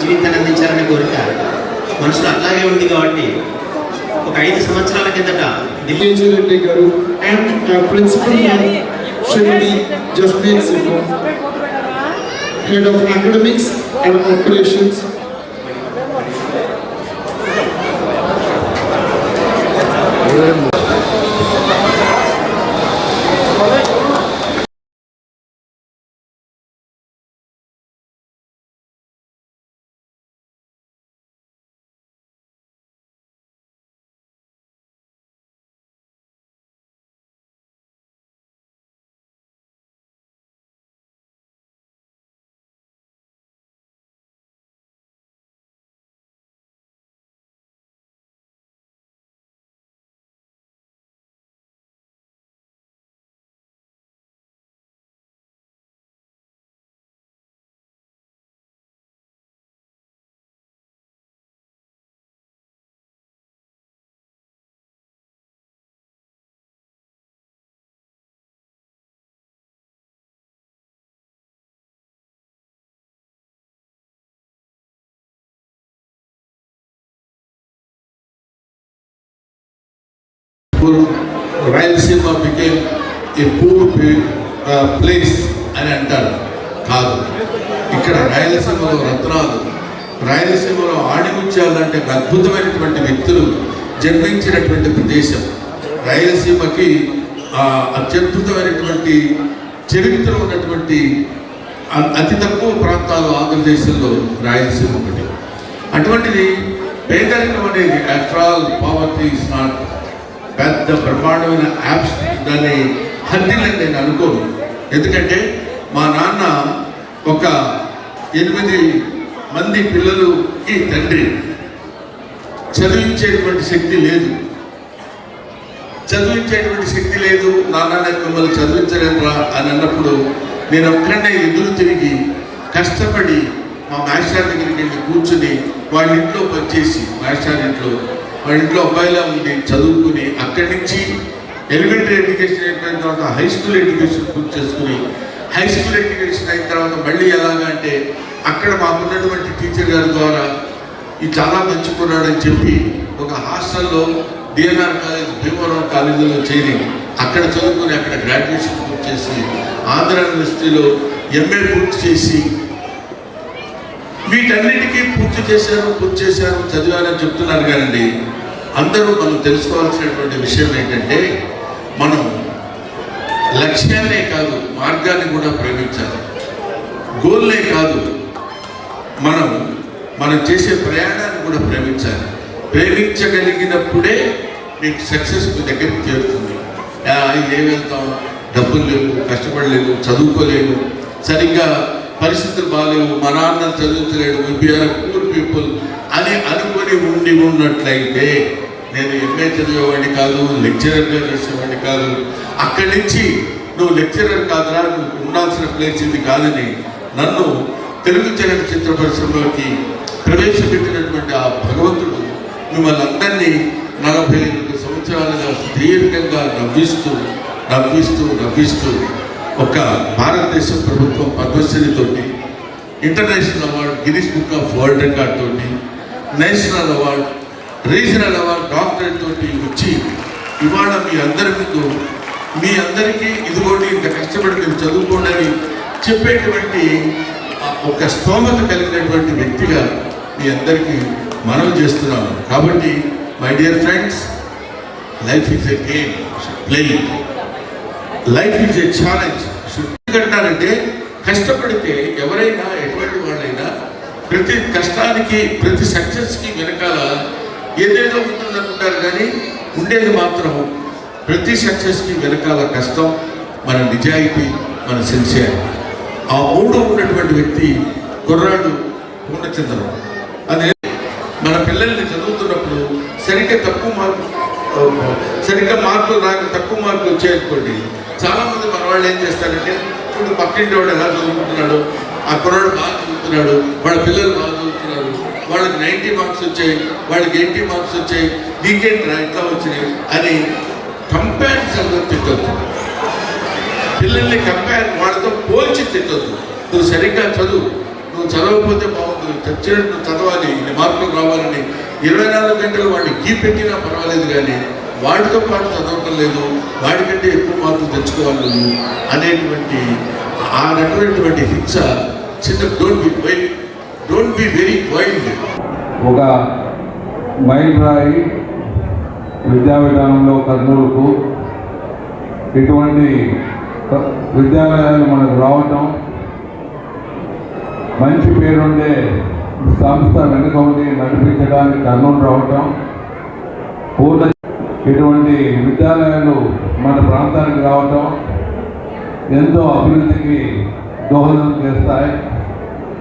మంచి విద్యను అందించారని కోరిక మనుషులు అట్లాగే ఉంది కాబట్టి ఒక ఐదు సంవత్సరాల కిందట ఢిల్లీ గారు head of academics and operations Rayalaseema became a poor place అని అంటారు. కాదు. ఇక్కడ రాయలసీమలో రత్నాలు రాయలసీమలో ఆణిముత్యాలంటే ఒక అద్భుతమైనటువంటి వ్యక్తులు జన్మించినటువంటి ప్రదేశం. రాయలసీమకి అత్యద్భుతమైనటువంటి చరిత్ర ఉన్నటువంటి అతి తక్కువ ప్రాంతాలు ఆంధ్రదేశంలో రాయలసీమ ఒకటి. అటువంటిది పేదరికం అనేది after all poverty is not పెద్ద బ్రహ్మాండమైన యాప్స్ దాన్ని హద్దులని నేను అనుకోను. ఎందుకంటే మా నాన్న ఒక ఎనిమిది మంది పిల్లలుకి తండ్రి. చదివించేటువంటి శక్తి లేదు. చదివించేటువంటి శక్తి లేదు. నాన్న నేను మిమ్మల్ని చదివించలేదురా అని అన్నప్పుడు నేను ఒక్కడే ఎదురు తిరిగి కష్టపడి మా మాస్టర్ దగ్గరికి వెళ్ళి కూర్చుని వాళ్ళ ఇంట్లో పనిచేసి మాస్టర్ ఇంట్లో మా ఇంట్లో అబ్బాయిలా ఉండి చదువుకుని అక్కడి నుంచి ఎలిమెంటరీ ఎడ్యుకేషన్ అయిపోయిన తర్వాత హై స్కూల్ ఎడ్యుకేషన్ పూర్తి చేసుకుని హై స్కూల్ ఎడ్యుకేషన్ అయిన తర్వాత మళ్ళీ ఎలాగా అంటే అక్కడ మాకున్నటువంటి టీచర్ గారి ద్వారా ఇది చాలా మంచి కుర్రాడని చెప్పి ఒక హాస్టల్లో డిఎన్ఆర్ కాలేజ్ భీమవరం కాలేజీలో చేరి అక్కడ చదువుకుని అక్కడ గ్రాడ్యుయేషన్ పూర్తి చేసి ఆంధ్ర యూనివర్సిటీలో ఎంఏ పూర్తి చేసి వీటన్నిటికీ పూర్తి చేశారు పూర్తి చేశారు చదివారని చెప్తున్నారు కానండి. అందరూ మనం తెలుసుకోవాల్సినటువంటి విషయం ఏంటంటే మనం లక్ష్యాన్నే కాదు మార్గాన్ని కూడా ప్రేమించాలి. గోల్నే కాదు మనం మనం చేసే ప్రయాణాన్ని కూడా ప్రేమించాలి. ప్రేమించగలిగినప్పుడే మీకు సక్సెస్ మీ దగ్గరికి చేరుతుంది. ఆ, ఏం వెళ్తాం? డబ్బులు లేవు కష్టపడలేము చదువుకోలేము. సరిగ్గా పరిస్థితులు బాగాలేవు. మా నాన్న చదువుతలేడు. విఆర్ పూర్ పీపుల్ అని అనుకుని ఉండి ఉన్నట్లయితే నేను ఎంఏ చదివేవాడిని కాదు లెక్చరర్గా చేసేవాడిని కాదు. అక్కడి నుంచి నువ్వు లెక్చరర్ కాదురా నువ్వు ఉండాల్సిన ప్లేస్ ఇది కాదని నన్ను తెలుగు చలనచిత్ర పరిశ్రమలోకి ప్రవేశపెట్టినటువంటి ఆ భగవంతుడు మిమ్మల్ని అందరినీ నలభై ఎనిమిది సంవత్సరాలుగా దీర్ఘంగా నవ్విస్తూ నవ్విస్తూ నవ్విస్తూ ఒక భారతదేశ ప్రభుత్వం పద్మశ్రీతోటి international award Girish book of world record తోటి national award regional award doctorate తోటి వచ్చి ఇవాళ మీ అందరి ముందు మీ అందరికీ ఇదిగోండి ఇంత కష్టపడి మీరు చదువుకోండి అని చెప్పేటువంటి ఒక స్తోమత కలిగినటువంటి వ్యక్తిగా మీ అందరికీ మనం చేస్తున్నాము కాబట్టి my dear friends life is a game playing life is a challenge ఎందుకంటారంటే కష్టపడితే ఎవరైనా ఎటువంటి వాళ్ళైనా ప్రతి కష్టానికి ప్రతి సక్సెస్కి వెనకాల ఏదేదో ఉంటుందనుకుంటారు కానీ ఉండేది మాత్రం ప్రతి సక్సెస్కి వెనకాల కష్టం మన నిజాయితీ మన సిన్సియర్ ఆ మూడు ఉన్నటువంటి వ్యక్తి కుర్రాడు పూర్ణచంద్రం అదే మన పిల్లల్ని చదువుతున్నప్పుడు సరిగ్గా తక్కువ మార్పు సరిగ్గా మార్కులు రాక తక్కువ మార్కులు వచ్చాయనుకోండి చాలా మంది మన వాళ్ళు ఏం చేస్తారంటే ఇప్పుడు పక్కింటి వాడు ఎలా చదువుకుంటున్నాడు ఆ కుర్రాడు బాగా చదువుతున్నాడు వాళ్ళ పిల్లలు బాగా చదువుతున్నారు వాళ్ళకి నైంటీ మార్క్స్ వచ్చాయి వాళ్ళకి ఎయిటీ మార్క్స్ వచ్చాయి నీకేంట్రా ఇట్లా వచ్చినాయి అని కంపారిజన్ తిట్టద్దు. పిల్లల్ని కంపేర్ వాళ్ళతో పోల్చి తిట్టద్దు. నువ్వు సరిగ్గా చదువు నువ్వు చదవకపోతే బాగుంటుంది చచ్చినట్టు నువ్వు చదవాలి ఇన్ని మార్కులు రావాలని ఇరవై నాలుగు గంటలు వాడిని కీ పెట్టినా పర్వాలేదు కానీ వాడితో పాటు చదవటం లేదు వాడికంటే ఎక్కువ మార్కులు తెచ్చుకోవాలి అనేటువంటి ఆ రకమైనటువంటి హింస చిన్న don't be wild don't be very wild ఒక మైల్ రాయి విద్యా విధానంలో కర్నూలుకు ఇటువంటి విద్యాలయాలు మనకు రావటం మంచి పేరుండే సంస్థ వెనుక ఉండి నడిపించడానికి కర్నూలు రావటం పూర్ణ ఇటువంటి విద్యాలయాలు మన ప్రాంతానికి రావటం ఎంతో అభివృద్ధికి దోహదం చేస్తాయి.